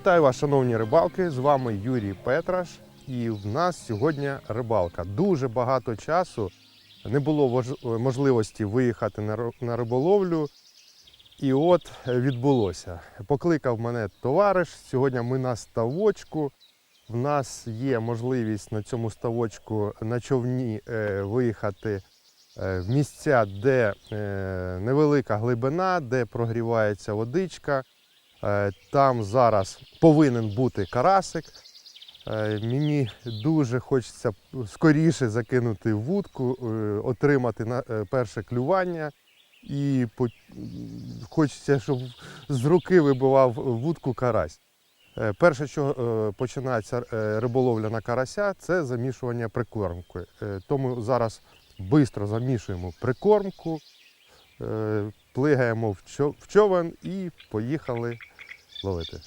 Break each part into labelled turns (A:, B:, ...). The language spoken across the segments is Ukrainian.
A: Вітаю вас, шановні рибалки! З вами Юрій Петраш. І в нас сьогодні рибалка. Дуже багато часу не було можливості виїхати на риболовлю. І от відбулося. Покликав мене товариш. Сьогодні ми на ставочку. В нас є можливість на цьому ставочку на човні е, виїхати е, в місця, де е, невелика глибина, де прогрівається водичка. Е, Там зараз повинен бути карасик. Е, Мені дуже хочеться скоріше закинути вудку, е, отримати перше клювання. І хочеться, щоб з руки вибивав вудку карась. Перше, що починається риболовля на карася, це замішування прикормки. Тому зараз швидко замішуємо прикормку, плигаємо в човен і поїхали ловити.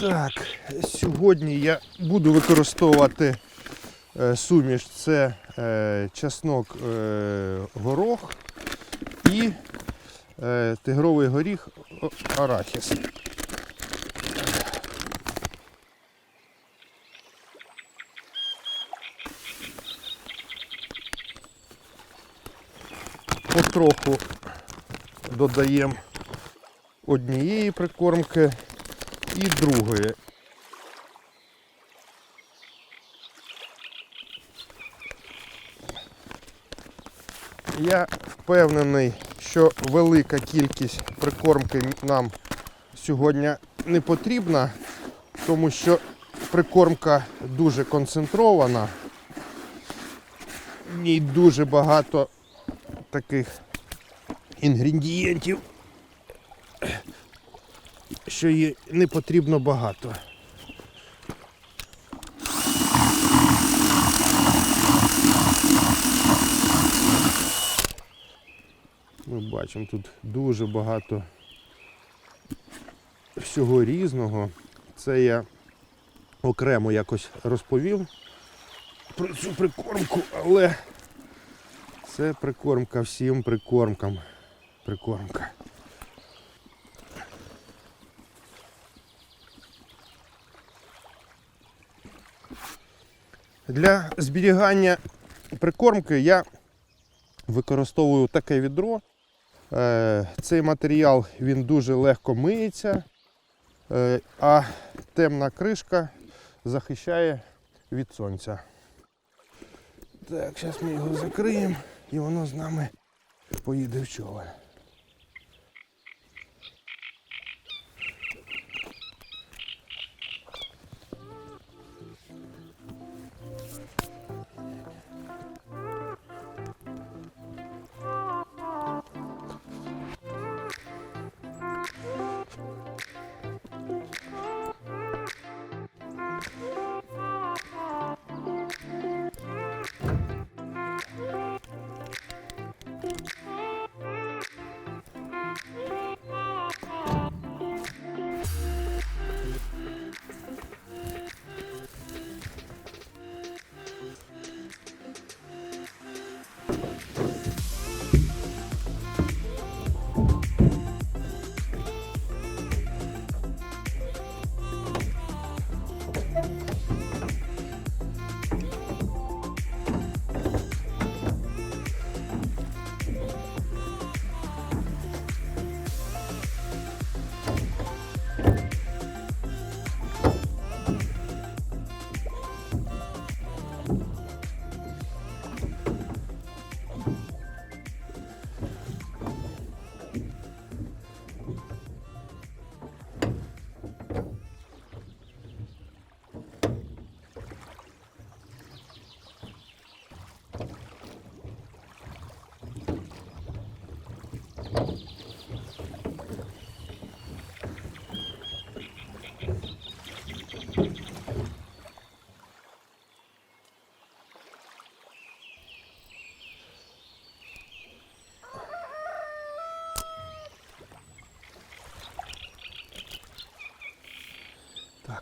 A: Так, сьогодні я буду використовувати е, суміш. Це е, чеснок е, горох і тигровий горіх арахіс. Потроху додаємо однієї прикормки і другої. Я впевнений, що велика кількість прикормки нам сьогодні не потрібна, тому що прикормка дуже концентрована. В ній дуже багато таких інгредієнтів, що їй не потрібно багато. Ми бачимо тут дуже багато всього різного. Це я окремо якось розповів про цю прикормку, але це прикормка всім прикормкам. Прикормка. Для зберігання прикормки я використовую таке відро. Е, Цей матеріал він дуже легко миється, е, а темна кришка захищає від сонця. Так, зараз ми його закриємо і воно з нами поїде в човен.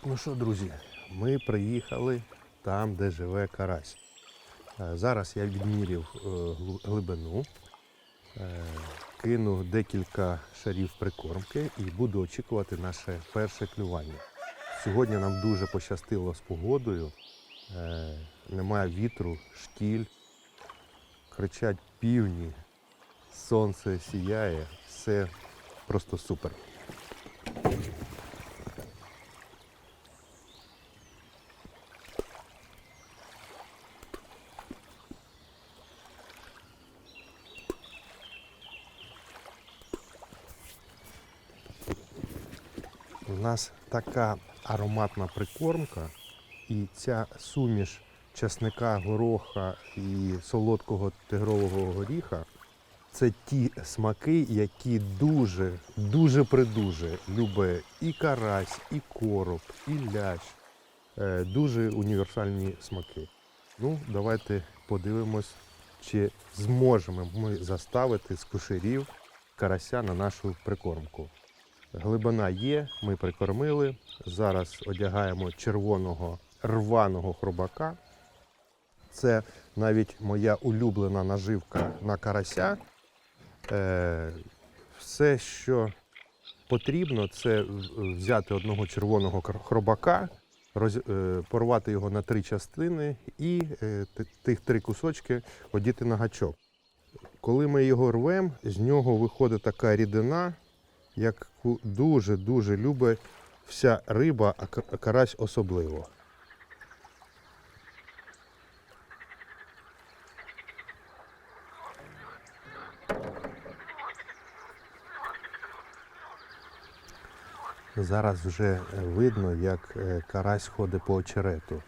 A: Ну що, друзі, ми приїхали там, де живе карась. Е, Зараз я відміряв е, глибину, е, кину декілька шарів прикормки і буду очікувати наше перше клювання. Сьогодні нам дуже пощастило з погодою. Немає вітру, штіль, кричать півні, сонце сіяє, все просто супер. Нас така ароматна прикормка, і ця суміш часника, гороха і солодкого тигрового горіха це ті смаки, які дуже, дуже придуже любить і карась, і короб, і лящ. Е, Дуже універсальні смаки. Ну, давайте подивимось, чи зможемо ми заставити з кушерів карася на нашу прикормку. Глибина є, ми прикормили. Зараз одягаємо червоного рваного хробака. Це навіть моя улюблена наживка на карася. Е, все, що потрібно, це взяти одного червоного хробака, е, порвати його на три частини і е, тих три кусочки одіти на гачок. Коли ми його рвемо, з нього виходить така рідина, яку дуже-дуже любить вся риба, а кар- карась особливо. Зараз вже е, видно, як е, карась ходить по очерету.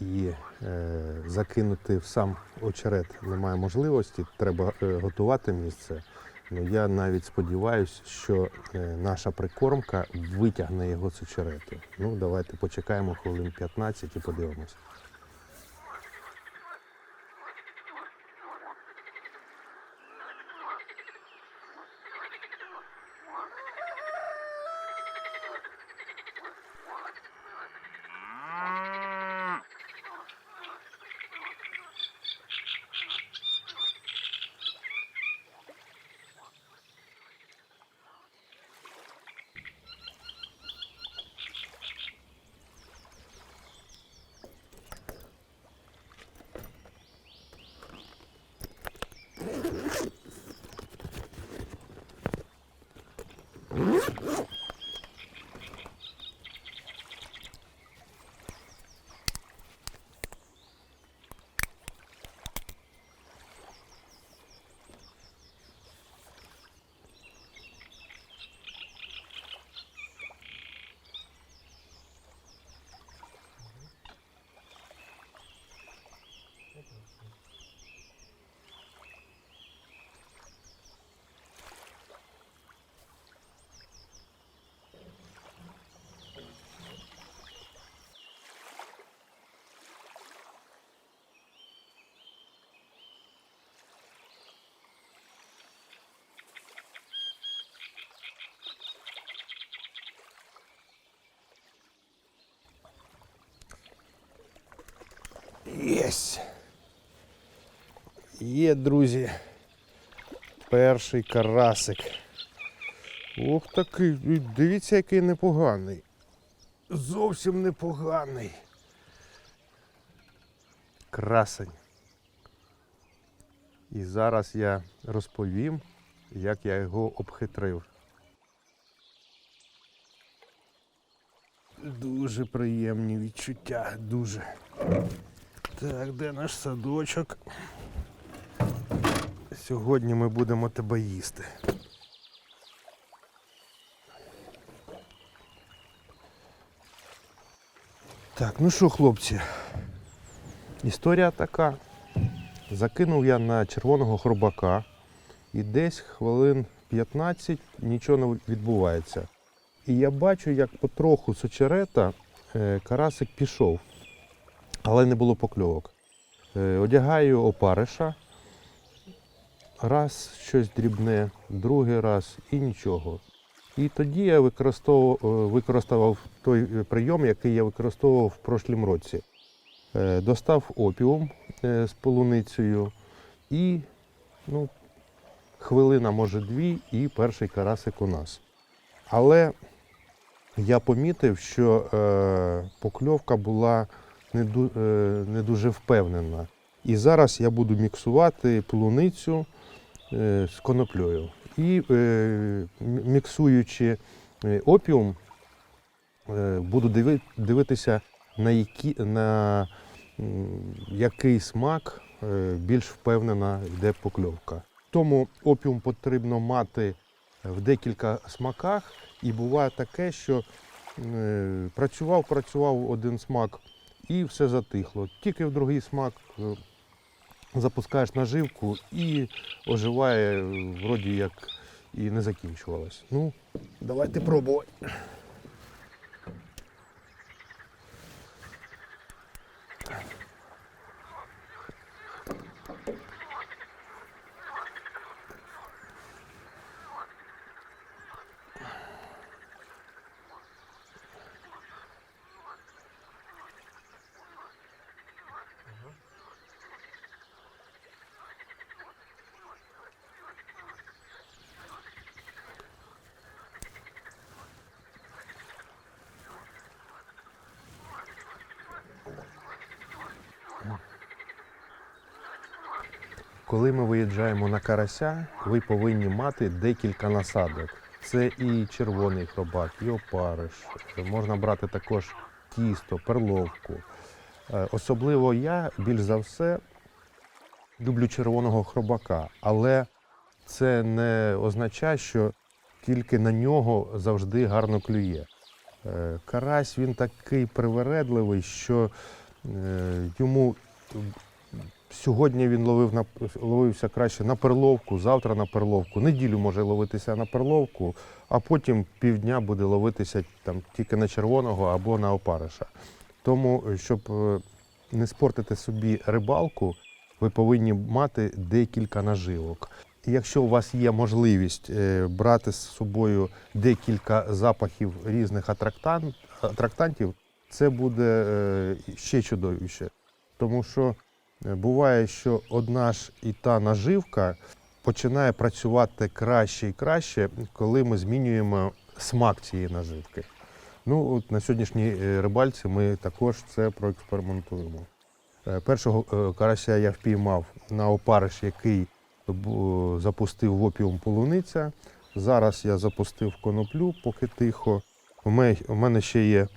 A: І е, закинути в сам очерет немає можливості, треба е, готувати місце. Ну, я навіть сподіваюся, що е, наша прикормка витягне його з очерету. Ну, давайте почекаємо хвилин 15 і подивимось. Thank you. Єсть! Є, друзі. Перший карасик. Ох такий, дивіться, який непоганий. Зовсім непоганий. Красень. І зараз я розповім, як я його обхитрив. Дуже приємні відчуття, дуже. Так, де наш садочок? Сьогодні ми будемо тебе їсти. Так, ну що, хлопці, історія така. Закинув я на червоного хробака і десь хвилин 15 нічого не відбувається. І я бачу, як потроху з очерета е, карасик пішов, але не було покльовок. Е, Одягаю опариша, раз щось дрібне, другий раз і нічого. І тоді я використовував, використовував той е, прийом, який я використовував в прошлім році. Е, Достав опіум е, з полуницею і ну, хвилина, може дві, і перший карасик у нас. Але я помітив, що е, покльовка була е, не дуже впевнена. І зараз я буду міксувати полуницю е, з коноплею. І е, міксуючи опіум, буду диви, дивитися, на, які, на який смак більш впевнена йде покльовка. Тому опіум потрібно мати в декілька смаках, і буває таке, що працював, працював один смак і все затихло. Тільки в другий смак е, запускаєш наживку і оживає, е, вроді як і не закінчувалось. Ну, давайте пробувати. Коли ми виїжджаємо на карася, ви повинні мати декілька насадок. Це і червоний хробак, і опариш. Можна брати також тісто, перловку. Е, Особливо я більш за все люблю червоного хробака, але це не означає, що тільки на нього завжди гарно клює. Е, Карась він такий привередливий, що е, йому Сьогодні він ловив на, ловився краще на перловку, завтра на перловку. Неділю може ловитися на перловку, а потім півдня буде ловитися там, тільки на червоного або на опариша. Тому, е, щоб е, не спортити собі рибалку, ви повинні мати декілька наживок. І якщо у вас є можливість е, брати з собою декілька запахів різних атрактантів, це буде ще чудовіше. Тому що Буває, що одна ж і та наживка починає працювати краще і краще, коли ми змінюємо смак цієї наживки. Ну, от на сьогоднішній е, рибальці ми також це проекспериментуємо. Е, Першого е, карася я впіймав на опариш, який запустив в опіум полуниця. Зараз я запустив коноплю, поки тихо. У мене ще є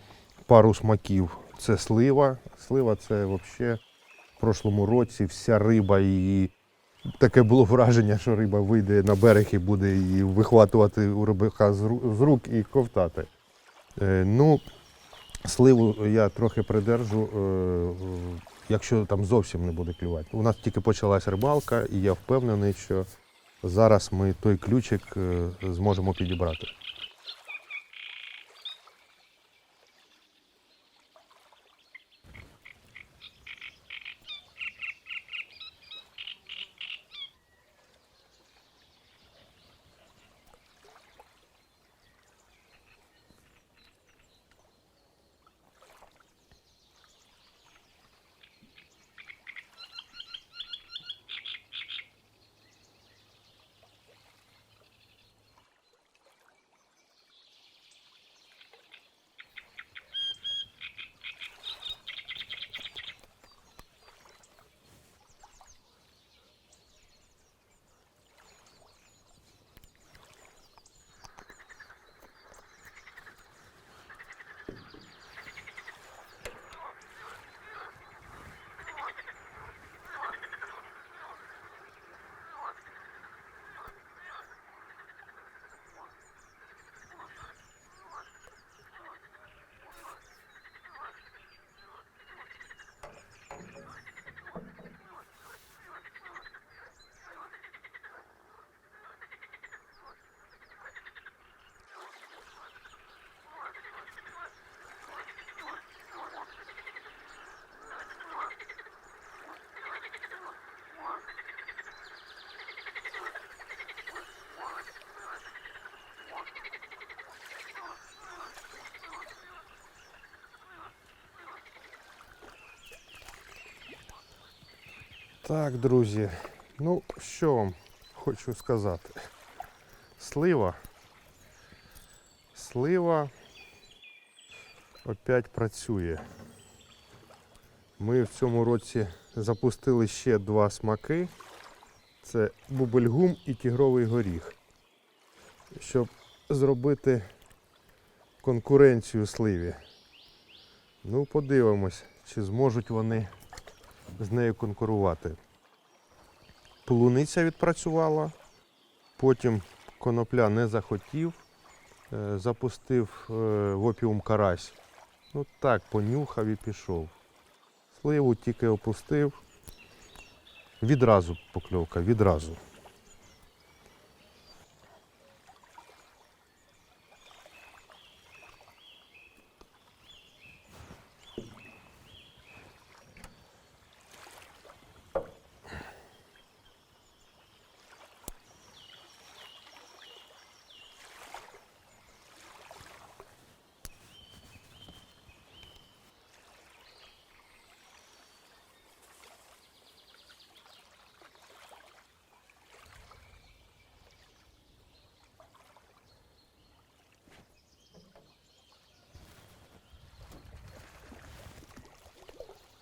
A: пару смаків. Це слива. Слива це взагалі в прошлому році вся риба і таке було враження, що риба вийде на берег і буде її вихватувати у рибака з рук і ковтати. Е, Ну, сливу я трохи придержу, е, якщо там зовсім не буде клювати. У нас тільки почалась рибалка, і я впевнений, що зараз ми той ключик е, зможемо підібрати. Так, друзі, ну що вам хочу сказати. Слива. Слива опять працює. Ми в цьому році запустили ще два смаки. Це бубельгум і тігровий горіх. Щоб зробити конкуренцію сливі. Ну, подивимось, чи зможуть вони з нею конкурувати. Полуниця відпрацювала, потім конопля не захотів, е, запустив е, в опіум карась. Ну так, понюхав і пішов. Сливу тільки опустив. Відразу покльовка, відразу.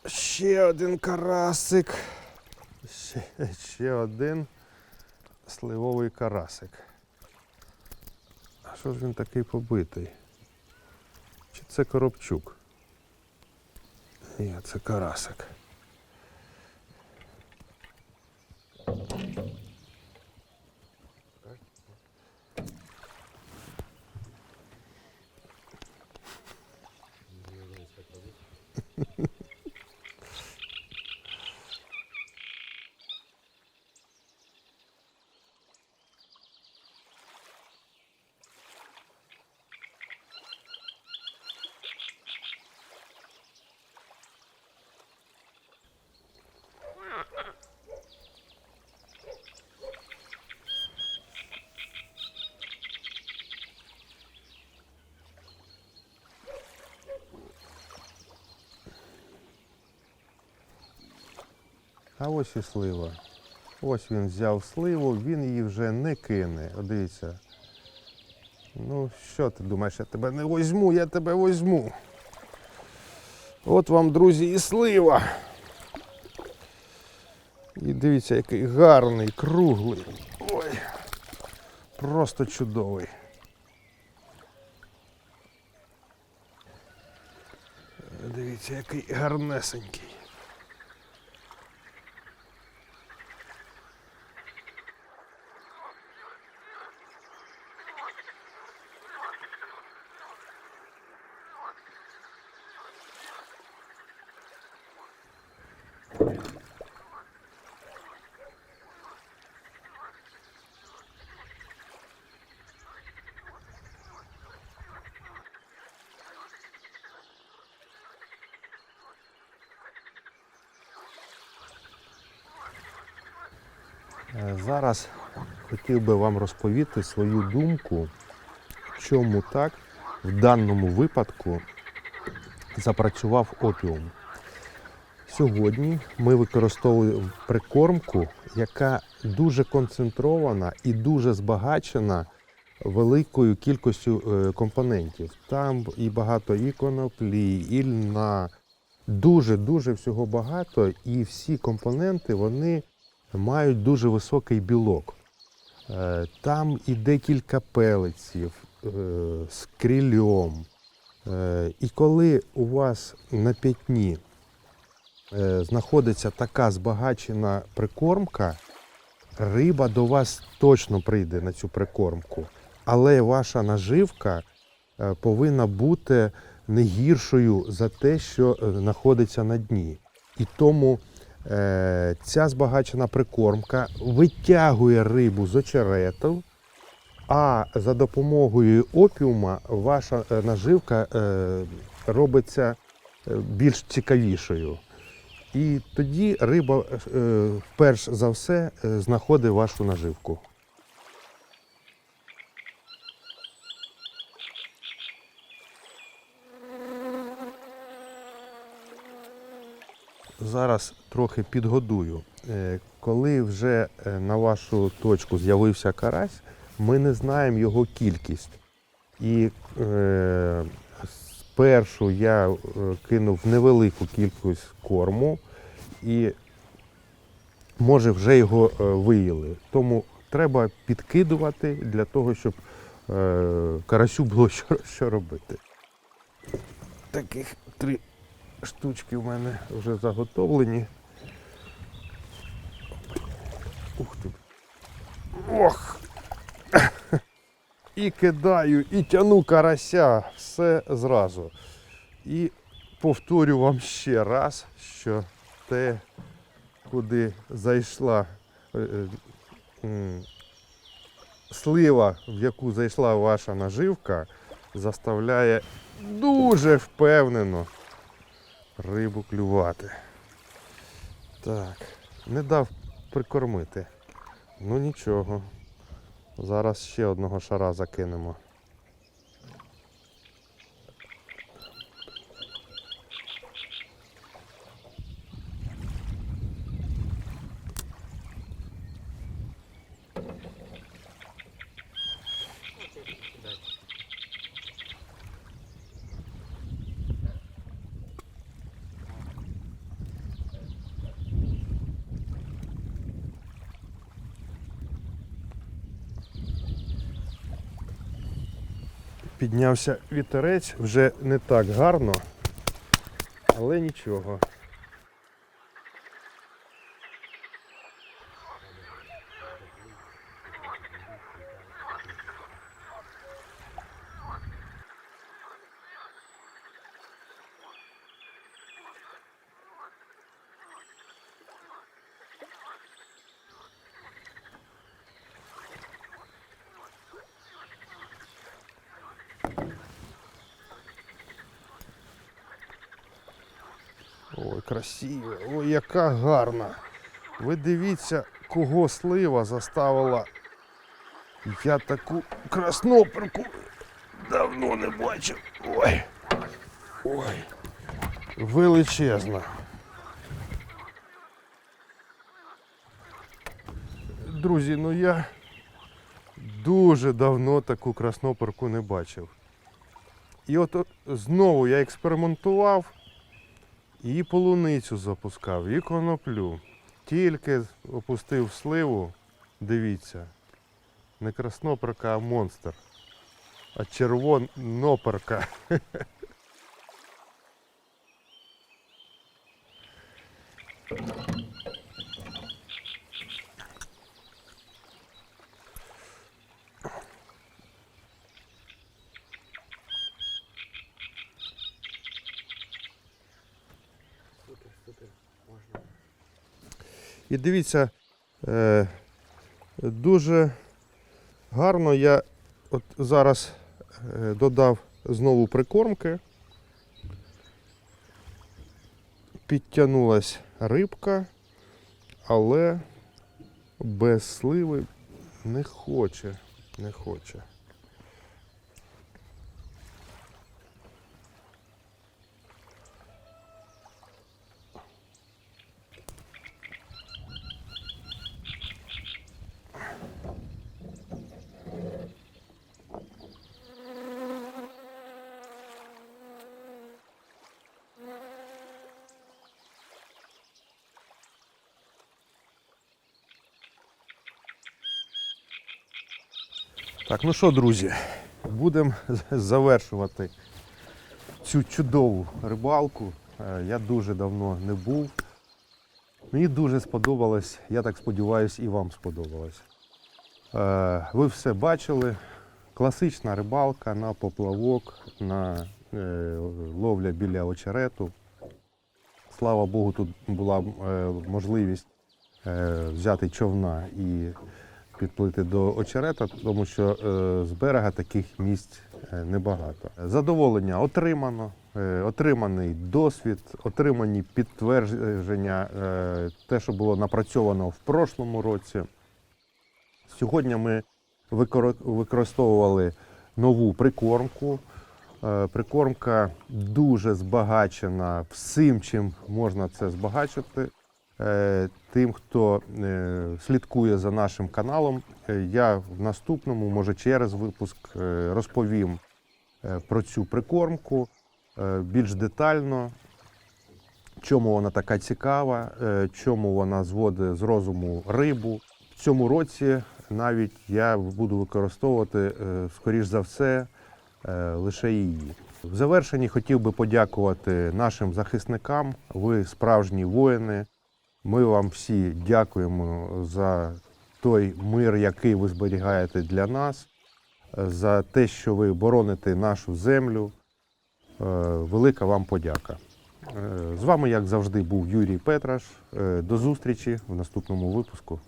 A: Ще один карасик. Ще, ще один сливовий карасик. А що ж він такий побитий? Чи це коробчук? Ні, це карасик. А ось і слива. Ось він взяв сливу, він її вже не кине. Дивіться. Ну, що ти думаєш, я тебе не возьму, я тебе возьму. От вам, друзі, і слива. І дивіться, який гарний, круглий. Ой. Просто чудовий. Дивіться, який гарнесенький. Зараз хотів би вам розповісти свою думку, чому так в даному випадку запрацював опіум. Сьогодні ми використовуємо прикормку, яка дуже концентрована і дуже збагачена великою кількістю е, компонентів. Там і багато і коноплі, і льна. Дуже-дуже всього багато, і всі компоненти вони мають дуже високий білок. Е, Там і декілька пелеців е, з крильом. Е, І коли у вас на п'ятні знаходиться така збагачена прикормка, риба до вас точно прийде на цю прикормку. Але ваша наживка повинна бути не гіршою за те, що знаходиться на дні. І тому ця збагачена прикормка витягує рибу з очерету, а за допомогою опіума ваша е, наживка е, робиться е, більш цікавішою. І тоді риба е, перш за все е, знаходить вашу наживку. Зараз трохи підгодую Е, Коли вже е, на вашу точку з'явився карась, ми не знаємо його кількість. І е, спершу я кинув невелику кількість корму і може вже його виїли. Тому треба підкидувати для того, щоб карасю було що робити. Таких три штучки в мене вже заготовлені. Ух ти. Ох! І кидаю, і тяну карася, все зразу. І повторю вам ще раз, що те, куди зайшла е, е, слива, в яку зайшла ваша наживка, заставляє дуже впевнено рибу клювати. Так, не дав прикормити. Ну нічого. Зараз ще одного шара закинемо. Піднявся вітерець, вже не так гарно, але нічого. Красиво, ой, яка гарна. Ви дивіться, кого слива заставила. Я таку красноперку давно не бачив. Ой. Ой. Величезна. Друзі, ну я дуже давно таку красноперку не бачив. І от знову я експериментував. І полуницю запускав, і коноплю. Тільки опустив сливу, дивіться, не красноперка, а монстр. А червоноперка. І дивіться, е, дуже гарно я от зараз е, додав знову прикормки. Підтягнулась рибка, але без сливи не хоче, не хоче. Ну що, друзі, будемо завершувати цю чудову рибалку. Е, Я дуже давно не був. Мені дуже сподобалось, я так сподіваюся, і вам сподобалось. Е, Ви все бачили. Класична рибалка на поплавок, на е, ловля біля очерету. Слава Богу, тут була можливість взяти човна і підплити до очерета, тому що е, з берега таких місць е, небагато. Задоволення отримано, е, отриманий досвід, отримані підтвердження, те, що було напрацьовано в прошлому році. Сьогодні ми використовували нову прикормку. Прикормка дуже збагачена всім, чим можна це збагачити. Е, Тим, хто е, слідкує за нашим каналом, е, я в наступному, може через випуск, розповім про цю прикормку більш детально, чому вона така цікава, чому вона зводить з розуму рибу. В цьому році навіть я буду використовувати, скоріш за все, лише її. В завершенні хотів би подякувати нашим захисникам. Ви справжні воїни. Ми вам всі дякуємо за той мир, який ви зберігаєте для нас, е, за те, що ви бороните нашу землю. Е, Велика вам подяка. Е, З вами, як завжди, був Юрій Петраш. До зустрічі в наступному випуску.